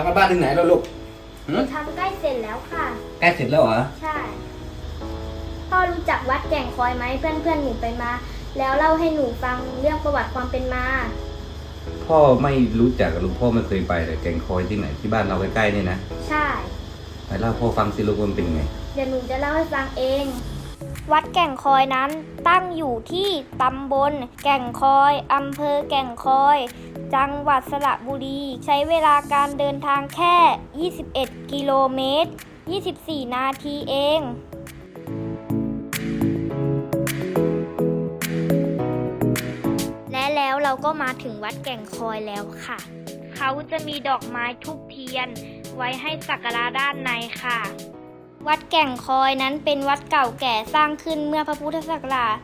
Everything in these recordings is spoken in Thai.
ำกันบ้านถึงไหนแล้วลูกหนูทำใกล้เสร็จแล้วค่ะ ใกล้เสร็จแล้วเหรอ ใช่ พ่อรู้จักวัดแก่งคอยไหมเพื่อนเพื่อนๆหนูไปมา แล้วเล่าให้หนูฟังเรื่องประวัติความเป็นมา พ่อไม่รู้จักกับลุงพ่อไม่เคยไปเลยแกงคอยที่ไหนที่บ้านเราใกล้ๆนี่นะใช่ ไปเล่าพ่อฟังสิลูกว่ามันเป็นยังไง เดี๋ยวหนูจะเล่าให้ฟังเอง วัดแก่งคอยนั้นตั้งอยู่ที่ตำบลแก่งคอย อำเภอแก่งคอย จังหวัดสระบุรี ใช้เวลาการเดินทางแค่ 21 กิโลเมตร 24 นาทีเองและแล้วเราก็มาถึงวัดแก่งคอยแล้วค่ะ เขาจะมีดอกไม้ทุกเทียน ไว้ให้สักการะด้านในค่ะ วัดแก่งคอยนั้นเป็นวัดเก่าแก่สร้างขึ้นเมื่อพระพุทธศักราช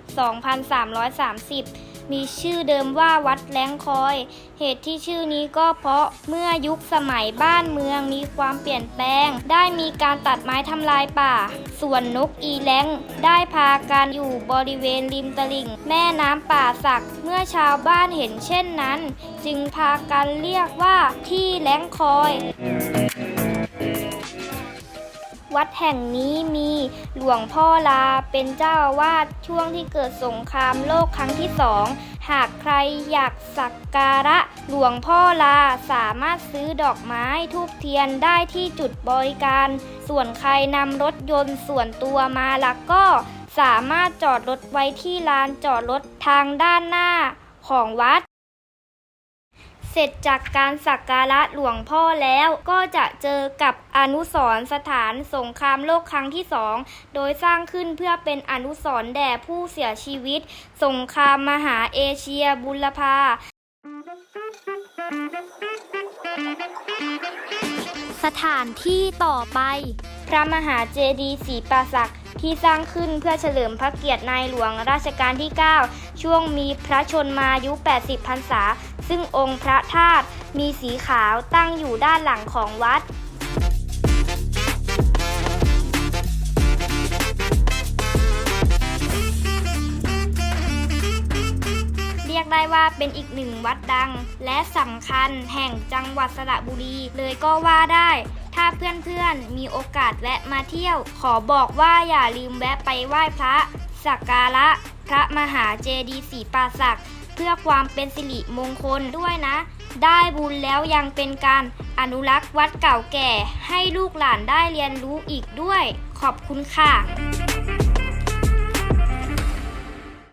2330 มีชื่อเดิมว่าวัดแลงคอย เหตุที่ชื่อนี้ก็เพราะเมื่อยุคสมัยบ้านเมืองมีความเปลี่ยนแปลง ได้มีการตัดไม้ทำลายป่า ส่วนนกอีแลงได้พากันอยู่บริเวณริมตลิ่ง แม่น้ำป่าสัก เมื่อชาวบ้านเห็นเช่นนั้น จึงพากันเรียกว่าที่แลงคอย วัดแห่งนี้มีหลวงพ่อลาเป็นเจ้าอาวาสช่วงที่เกิดสงครามโลกครั้งที่สอง หากใครอยากสักการะหลวงพ่อลาสามารถซื้อดอกไม้ทูบเทียนได้ที่จุดบริการ ส่วนใครนำรถยนต์ส่วนตัวมาลักก็สามารถจอดรถไว้ที่ลานจอดรถทางด้านหน้าของวัด เสร็จจากการสักการะหลวงพ่อแล้วก็จะเจอกับอนุสรณ์สถานสงครามโลกครั้งที่สองโดยสร้างขึ้นเพื่อเป็นอนุสรณ์แด่ผู้เสียชีวิต สงครามมหาเอเชียบุรพาสถานที่ต่อไป พระมหาเจดีย์ศรีปราศักดิ์ที่สร้างขึ้นเพื่อเฉลิมพระเกียรติในหลวงรัชกาลที่ 9 ช่วงมีพระชนมายุ 80 พรรษา ซึ่งองค์พระธาตุมีสีขาวตั้งอยู่ด้านหลังของวัดเรียกได้ว่าเป็นอีกหนึ่งวัดดัง และสำคัญแห่งจังหวัดสระบุรี เลยก็ว่าได้ ถ้าเพื่อนๆมีโอกาสแวะมาเที่ยว ขอบอกว่าอย่าลืมแวะไปไหว้พระสักการะพระมหาเจดีย์ศรีปราศักดิ์ เพื่อความเป็นสิริมงคลด้วยนะ ได้บุญแล้วยังเป็นการอนุรักษ์วัดเก่าแก่ให้ลูกหลานได้เรียนรู้อีกด้วย ขอบคุณค่ะ